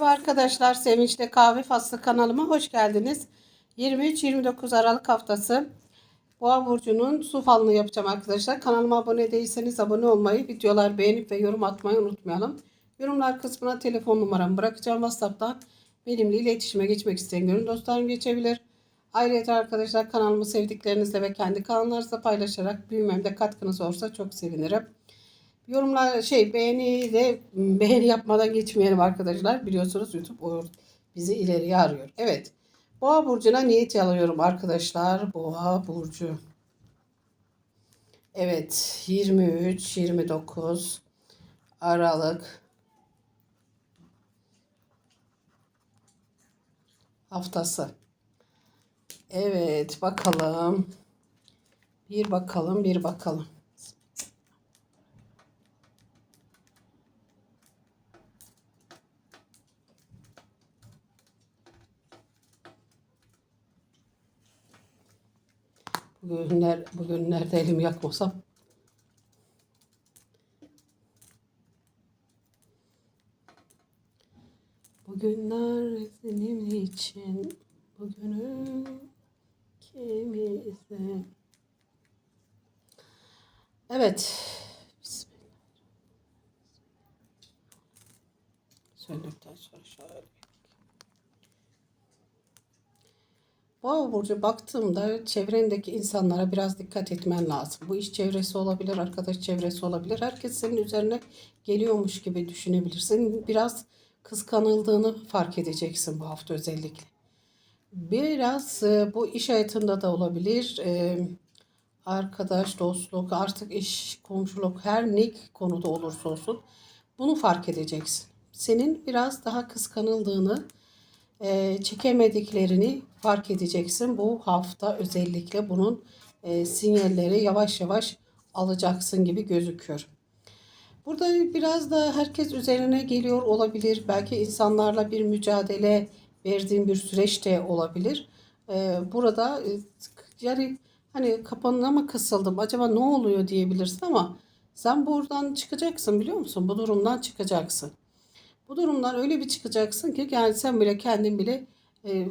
Merhaba arkadaşlar, Sevinç'te Kahve Faslı kanalıma hoş geldiniz. 23-29 Aralık haftası Boğa Burcu'nun su falını yapacağım arkadaşlar. Kanalıma abone değilseniz abone olmayı, videolar beğenip ve yorum atmayı unutmayalım. Yorumlar kısmına telefon numaramı bırakacağım. WhatsApp'tan benimle iletişime geçmek isteyen gönül dostlarım geçebilir. Ayrıca arkadaşlar kanalımı sevdiklerinizle ve kendi kanallarınızda paylaşarak büyümemde katkınız olursa çok sevinirim. Yorumlar şey beğeni de beğeni yapmadan geçmeyelim arkadaşlar. Biliyorsunuz YouTube bizi ileriye arıyor. Evet. Boğa burcuna niyet alıyorum arkadaşlar. Boğa burcu. Evet, 23 29 Aralık haftası. Evet, bakalım. Bir bakalım, bir bakalım. Bugünler, bugünlerde elimi yakmasam. Bugünler senin için, bugünün kimize. Evet. Bismillah. Söyledikten sonra şöyle. Boğa burcu baktığımda çevrendeki insanlara biraz dikkat etmen lazım. Bu iş çevresi olabilir, arkadaş çevresi olabilir. Herkes senin üzerine geliyormuş gibi düşünebilirsin. Biraz kıskanıldığını fark edeceksin bu hafta özellikle. Biraz e, bu iş hayatında da olabilir. E, arkadaş, dostluk, artık iş, komşuluk her ne konuda olursa olsun bunu fark edeceksin. Senin biraz daha kıskanıldığını, e, çekemediklerini fark edeceksin. Bu hafta özellikle bunun e, sinyalleri yavaş yavaş alacaksın gibi gözüküyor. Burada biraz da herkes üzerine geliyor olabilir. Belki insanlarla bir mücadele verdiğin bir süreç de olabilir. E, burada e, yani hani kapanına mı kısıldım acaba ne oluyor diyebilirsin ama sen buradan çıkacaksın biliyor musun? Bu durumdan çıkacaksın. Bu durumdan öyle bir çıkacaksın ki yani sen bile kendin bile e,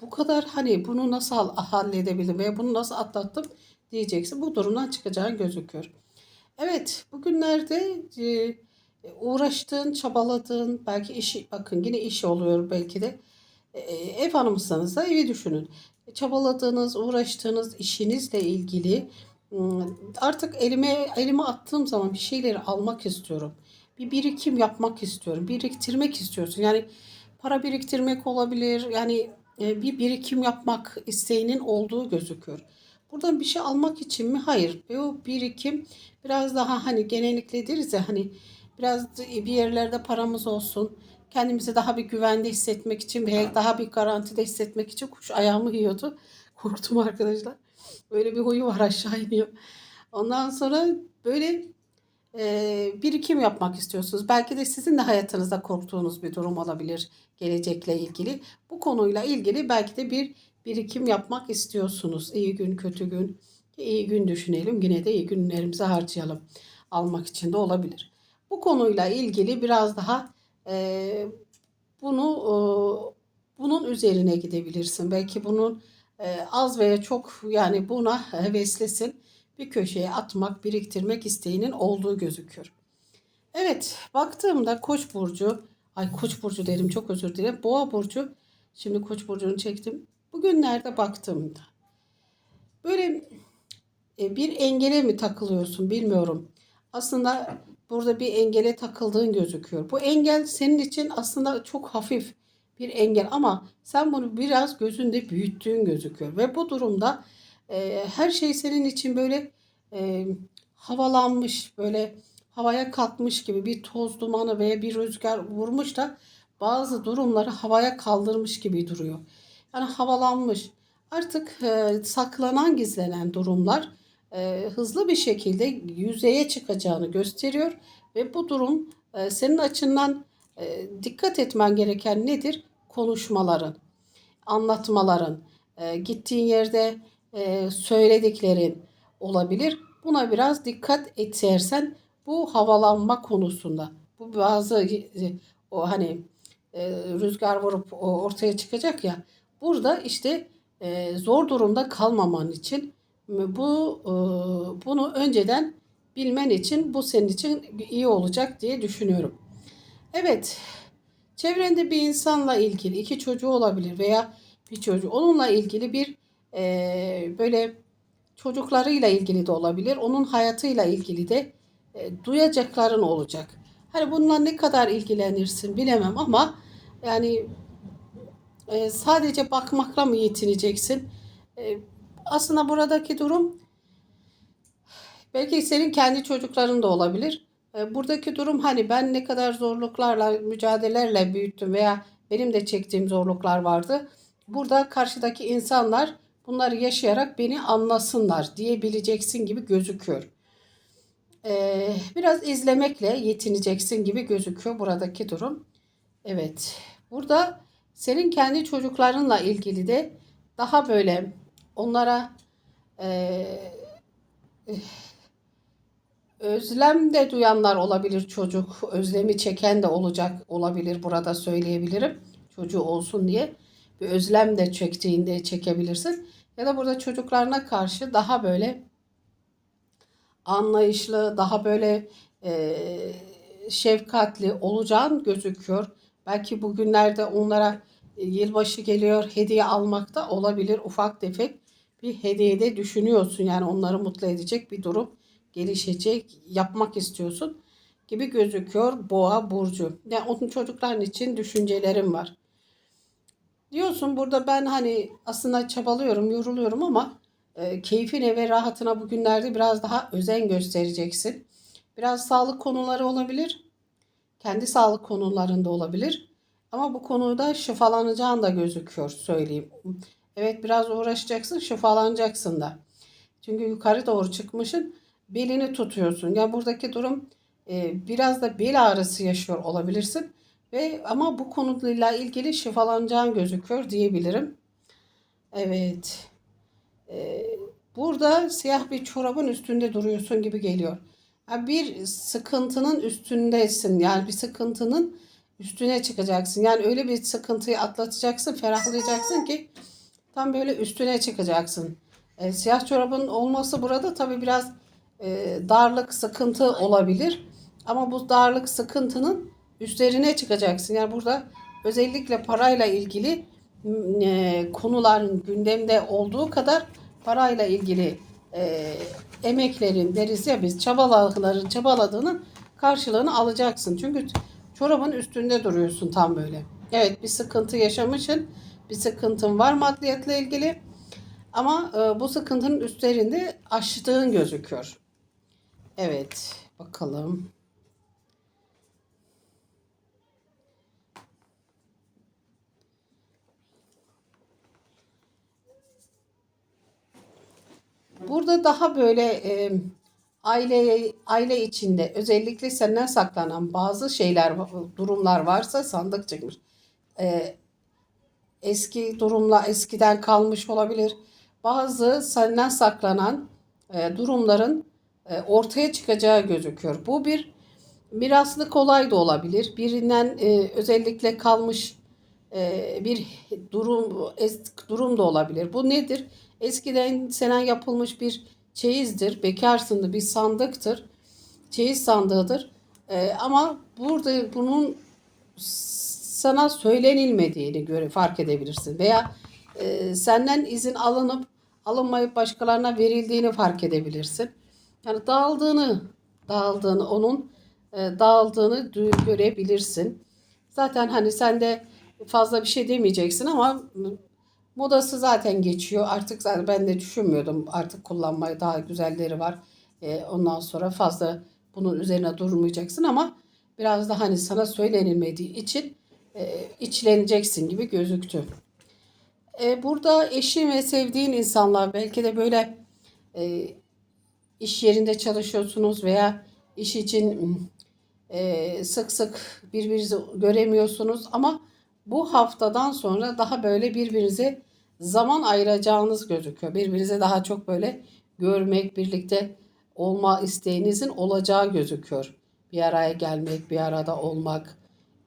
bu kadar hani bunu nasıl halledebildim veya bunu nasıl atlattım diyeceksin. Bu durumdan çıkacağın gözüküyor. Evet bugünlerde e, uğraştığın, çabaladığın belki işi bakın yine iş oluyor belki de e, ev hanımsanız da evi düşünün. Çabaladığınız, uğraştığınız işinizle ilgili ıı, artık elime elime attığım zaman bir şeyleri almak istiyorum bir birikim yapmak istiyorum. Biriktirmek istiyorsun. Yani para biriktirmek olabilir. Yani e, bir birikim yapmak isteğinin olduğu gözüküyor. Buradan bir şey almak için mi? Hayır. Ve o birikim biraz daha hani genellikle deriz ya hani biraz bir yerlerde paramız olsun. Kendimizi daha bir güvende hissetmek için veya daha bir garantide hissetmek için kuş ayağımı yiyordu. Korktum arkadaşlar. Böyle bir huyu var aşağı iniyor. Ondan sonra böyle e, birikim yapmak istiyorsunuz. Belki de sizin de hayatınızda korktuğunuz bir durum olabilir gelecekle ilgili. Bu konuyla ilgili belki de bir birikim yapmak istiyorsunuz. İyi gün, kötü gün. İyi gün düşünelim. Yine de iyi günlerimizi harcayalım. Almak için de olabilir. Bu konuyla ilgili biraz daha e, bunu e, bunun üzerine gidebilirsin. Belki bunun e, az veya çok yani buna heveslesin bir köşeye atmak, biriktirmek isteğinin olduğu gözüküyor. Evet, baktığımda Koç burcu, ay Koç burcu derim çok özür dilerim. Boğa burcu. Şimdi Koç burcunu çektim. Bugünlerde baktığımda böyle e, bir engele mi takılıyorsun bilmiyorum. Aslında burada bir engele takıldığın gözüküyor. Bu engel senin için aslında çok hafif bir engel ama sen bunu biraz gözünde büyüttüğün gözüküyor ve bu durumda e, her şey senin için böyle e, havalanmış böyle havaya kalkmış gibi bir toz dumanı veya bir rüzgar vurmuş da bazı durumları havaya kaldırmış gibi duruyor. Yani havalanmış. Artık e, saklanan gizlenen durumlar e, hızlı bir şekilde yüzeye çıkacağını gösteriyor ve bu durum e, senin açından e, dikkat etmen gereken nedir? Konuşmaların, anlatmaların, e, gittiğin yerde e, söylediklerin olabilir. Buna biraz dikkat edersen bu havalanma konusunda bu bazı e, o hani e, rüzgar vurup o ortaya çıkacak ya. Burada işte e, zor durumda kalmaman için bu e, bunu önceden bilmen için bu senin için iyi olacak diye düşünüyorum. Evet. Çevrende bir insanla ilgili iki çocuğu olabilir veya bir çocuğu onunla ilgili bir e, böyle çocuklarıyla ilgili de olabilir. Onun hayatıyla ilgili de e, duyacakların olacak. Hani bununla ne kadar ilgilenirsin bilemem ama yani e, sadece bakmakla mı yetineceksin? E, aslında buradaki durum belki senin kendi çocukların da olabilir. E, buradaki durum hani ben ne kadar zorluklarla, mücadelelerle büyüttüm veya benim de çektiğim zorluklar vardı. Burada karşıdaki insanlar bunları yaşayarak beni anlasınlar diyebileceksin gibi gözüküyor. Ee, biraz izlemekle yetineceksin gibi gözüküyor buradaki durum. Evet. Burada senin kendi çocuklarınla ilgili de daha böyle onlara e, özlem de duyanlar olabilir çocuk. Özlemi çeken de olacak olabilir burada söyleyebilirim. Çocuğu olsun diye. Bir özlem de çektiğinde çekebilirsin. Ya da burada çocuklarına karşı daha böyle anlayışlı, daha böyle e, şefkatli olacağın gözüküyor. Belki bugünlerde onlara yılbaşı geliyor, hediye almak da olabilir. Ufak tefek bir hediye de düşünüyorsun. Yani onları mutlu edecek bir durum gelişecek, yapmak istiyorsun gibi gözüküyor Boğa burcu. Yani onun çocukların için düşüncelerim var. Diyorsun burada ben hani aslında çabalıyorum, yoruluyorum ama e, keyfine ve rahatına bugünlerde biraz daha özen göstereceksin. Biraz sağlık konuları olabilir. Kendi sağlık konularında olabilir. Ama bu konuda şifalanacağın da gözüküyor söyleyeyim. Evet biraz uğraşacaksın, şifalanacaksın da. Çünkü yukarı doğru çıkmışsın, belini tutuyorsun. Ya buradaki durum e, biraz da bel ağrısı yaşıyor olabilirsin. Ve ama bu konuyla ilgili şifalanacağın gözüküyor diyebilirim. Evet. Ee, burada siyah bir çorabın üstünde duruyorsun gibi geliyor. Yani bir sıkıntının üstündesin. Yani bir sıkıntının üstüne çıkacaksın. Yani öyle bir sıkıntıyı atlatacaksın, ferahlayacaksın ki tam böyle üstüne çıkacaksın. E, siyah çorabın olması burada tabii biraz e, darlık, sıkıntı olabilir. Ama bu darlık, sıkıntının üstlerine çıkacaksın. Yani burada özellikle parayla ilgili e, konuların gündemde olduğu kadar parayla ilgili e, emeklerin deriz ya biz çabaların çabaladığının karşılığını alacaksın. Çünkü çorabın üstünde duruyorsun tam böyle. Evet bir sıkıntı yaşamışsın. Bir sıkıntın var maddiyatla ilgili. Ama e, bu sıkıntının üstlerinde aştığın gözüküyor. Evet bakalım. Burada daha böyle e, aile aile içinde özellikle senden saklanan bazı şeyler durumlar varsa sandık çıkmış. E, eski durumla eskiden kalmış olabilir. Bazı senden saklanan e, durumların e, ortaya çıkacağı gözüküyor. Bu bir miraslık olay da olabilir. Birinden e, özellikle kalmış e, bir durum durum da olabilir. Bu nedir? Eskiden senen yapılmış bir çeyizdir. Bekarsındı bir sandıktır. Çeyiz sandığıdır. Ee, ama burada bunun sana söylenilmediğini göre fark edebilirsin. Veya e, senden izin alınıp alınmayıp başkalarına verildiğini fark edebilirsin. Yani dağıldığını, dağıldığını, onun e, dağıldığını görebilirsin. Zaten hani sen de fazla bir şey demeyeceksin ama Modası zaten geçiyor. Artık zaten ben de düşünmüyordum. Artık kullanmaya daha güzelleri var. E, ondan sonra fazla bunun üzerine durmayacaksın ama biraz da hani sana söylenilmediği için e, içleneceksin gibi gözüktü. E, burada eşin ve sevdiğin insanlar belki de böyle e, iş yerinde çalışıyorsunuz veya iş için e, sık sık birbirinizi göremiyorsunuz ama bu haftadan sonra daha böyle birbirinize zaman ayıracağınız gözüküyor. Birbirinize daha çok böyle görmek, birlikte olma isteğinizin olacağı gözüküyor. Bir araya gelmek, bir arada olmak,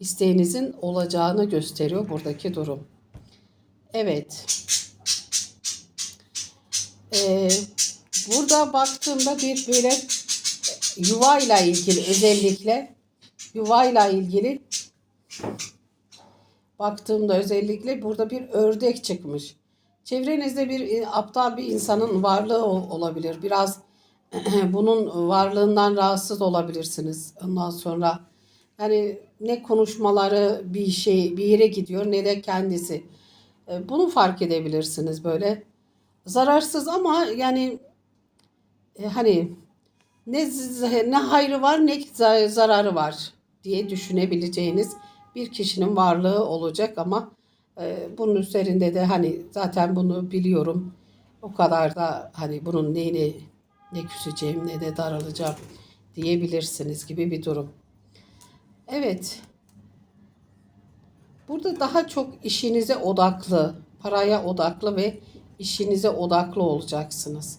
isteğinizin olacağını gösteriyor buradaki durum. Evet. Ee, burada baktığımda bir böyle yuvayla ilgili özellikle yuvayla ilgili baktığımda özellikle burada bir ördek çıkmış. Çevrenizde bir e, aptal bir insanın varlığı ol- olabilir. Biraz bunun varlığından rahatsız olabilirsiniz. Ondan sonra yani ne konuşmaları bir şey bir yere gidiyor ne de kendisi. E, Bunu fark edebilirsiniz böyle. Zararsız ama yani e, hani ne ne hayrı var ne za- zararı var diye düşünebileceğiniz bir kişinin varlığı olacak ama e, bunun üzerinde de hani zaten bunu biliyorum. O kadar da hani bunun neyini ne küseceğim ne de daralacağım diyebilirsiniz gibi bir durum. Evet. Burada daha çok işinize odaklı, paraya odaklı ve işinize odaklı olacaksınız.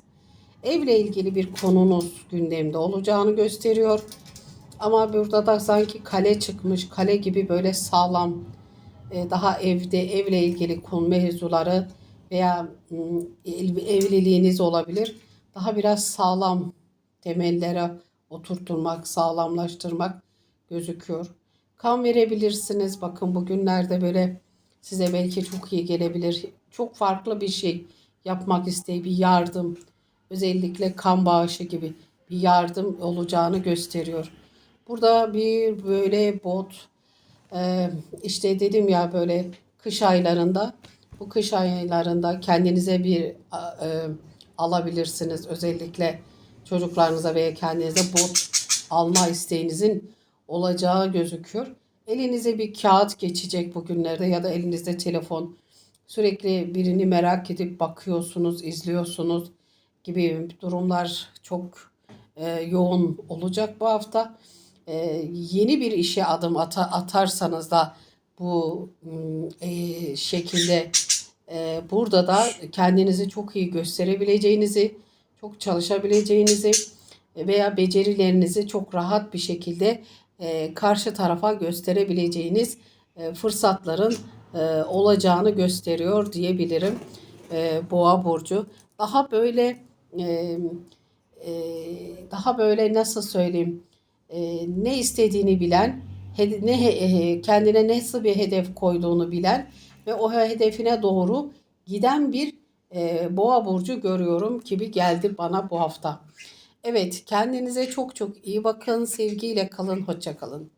Evle ilgili bir konunuz gündemde olacağını gösteriyor. Ama burada da sanki kale çıkmış, kale gibi böyle sağlam, e, daha evde evle ilgili konu mevzuları veya ev- evliliğiniz olabilir. Daha biraz sağlam temellere oturtturmak, sağlamlaştırmak gözüküyor. Kan verebilirsiniz. Bakın bugünlerde böyle size belki çok iyi gelebilir. Çok farklı bir şey yapmak isteği, bir yardım, özellikle kan bağışı gibi bir yardım olacağını gösteriyor. Burada bir böyle bot, ee, işte dedim ya böyle kış aylarında bu kış aylarında kendinize bir e, alabilirsiniz. Özellikle çocuklarınıza veya kendinize bot alma isteğinizin olacağı gözüküyor. Elinize bir kağıt geçecek bugünlerde ya da elinizde telefon. Sürekli birini merak edip bakıyorsunuz, izliyorsunuz gibi durumlar çok e, yoğun olacak bu hafta. E, yeni bir işe adım ata- atarsanız da bu e, şekilde e, burada da kendinizi çok iyi gösterebileceğinizi, çok çalışabileceğinizi veya becerilerinizi çok rahat bir şekilde e, karşı tarafa gösterebileceğiniz e, fırsatların e, olacağını gösteriyor diyebilirim. E, Boğa burcu daha böyle e, e, daha böyle nasıl söyleyeyim ne istediğini bilen, ne e, kendine nasıl bir hedef koyduğunu bilen ve o hedefine doğru giden bir e, boğa burcu görüyorum gibi geldi bana bu hafta. Evet, kendinize çok çok iyi bakın. Sevgiyle kalın, hoşça kalın.